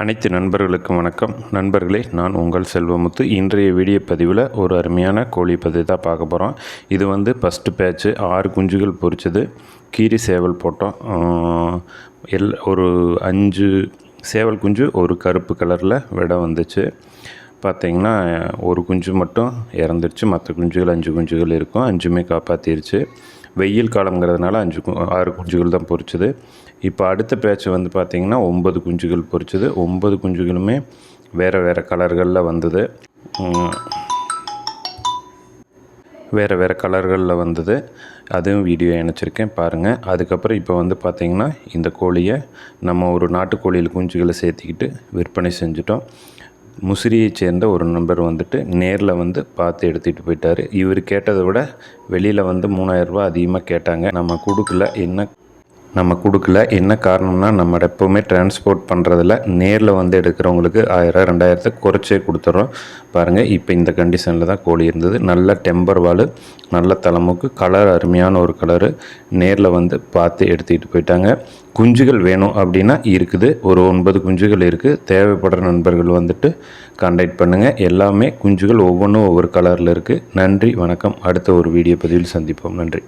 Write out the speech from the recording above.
அனைத்து நண்பர்களுக்கும் வணக்கம். நண்பர்களே நான் உங்கள் செல்வமுத்து. இன்றைய வீடியோ பதிவில் ஒரு அருமையான கோழி பதிவு தான் பார்க்க போகிறோம் இது வந்து ஃபஸ்ட்டு பேட்ச்சு ஆறு குஞ்சுகள் பொரிச்சது. கீரி சேவல் போட்டோம். எல் ஒரு அஞ்சு சேவல் குஞ்சு ஒரு கருப்பு கலரில் விட வந்துச்சு. பார்த்திங்கன்னா ஒரு குஞ்சு மட்டும் இறந்துருச்சு. மற்ற குஞ்சுகள் அஞ்சு குஞ்சுகள் இருக்கும். அஞ்சுமே காப்பாற்றிருச்சு வெயில் காலங்கிறதுனால அஞ்சு கு- ஆறு குஞ்சுகள் தான் பொறிச்சது இப்போ அடுத்த பேட்ச் வந்து பார்த்திங்கன்னா ஒம்பது குஞ்சுகள் பொறிச்சது ஒம்பது குஞ்சுகளுமே வேறு வேறு கலர்களில் வந்தது. வேறு வேறு கலர்களில் வந்தது. அதுவும் வீடியோ இணைச்சிருக்கேன் பாருங்கள் அதுக்கப்புறம் இப்போ வந்து பார்த்திங்கன்னா இந்த கோழியை நம்ம ஒரு நாட்டுக்கோழியில் குஞ்சுகளை சேர்த்திக்கிட்டு விற்பனை செஞ்சுட்டோம். முசிறியைச் சேர்ந்த ஒரு நண்பர் வந்துட்டு நேரில் வந்து பார்த்து எடுத்துகிட்டு போயிட்டார். இவர் கேட்டதை விட வெளியில் வந்து மூணாயிரரூபா அதிகமாக கேட்டாங்க. நம்ம கொடுக்கல. என்ன நம்ம கொடுக்கல. என்ன காரணம்னா நம்ம எப்போவுமே டிரான்ஸ்போர்ட் பண்ணுறதில் நேரில் வந்து எடுக்கிறவங்களுக்கு ஆயிரம் ரெண்டாயிரத்தை குறைச்சே கொடுத்துட்றோம் பாருங்கள் இப்போ இந்த கண்டிஷனில் தான் கோழி இருந்தது. நல்ல டெம்பர் வால் நல்ல தலைமுக்கு கலர் அருமையான ஒரு கலரு நேரில் வந்து பார்த்து எடுத்துக்கிட்டு போயிட்டாங்க. குஞ்சுகள் வேணும் அப்படின்னா இருக்குது. ஒரு ஒன்பது குஞ்சுகள் இருக்குது தேவைப்படுற நண்பர்கள் வந்துட்டு கான்டாக்ட் பண்ணுங்கள் எல்லாமே குஞ்சுகள் ஒவ்வொன்றும் ஒவ்வொரு கலரில் இருக்குது நன்றி வணக்கம். அடுத்த ஒரு வீடியோ பதிவில் சந்திப்போம். நன்றி.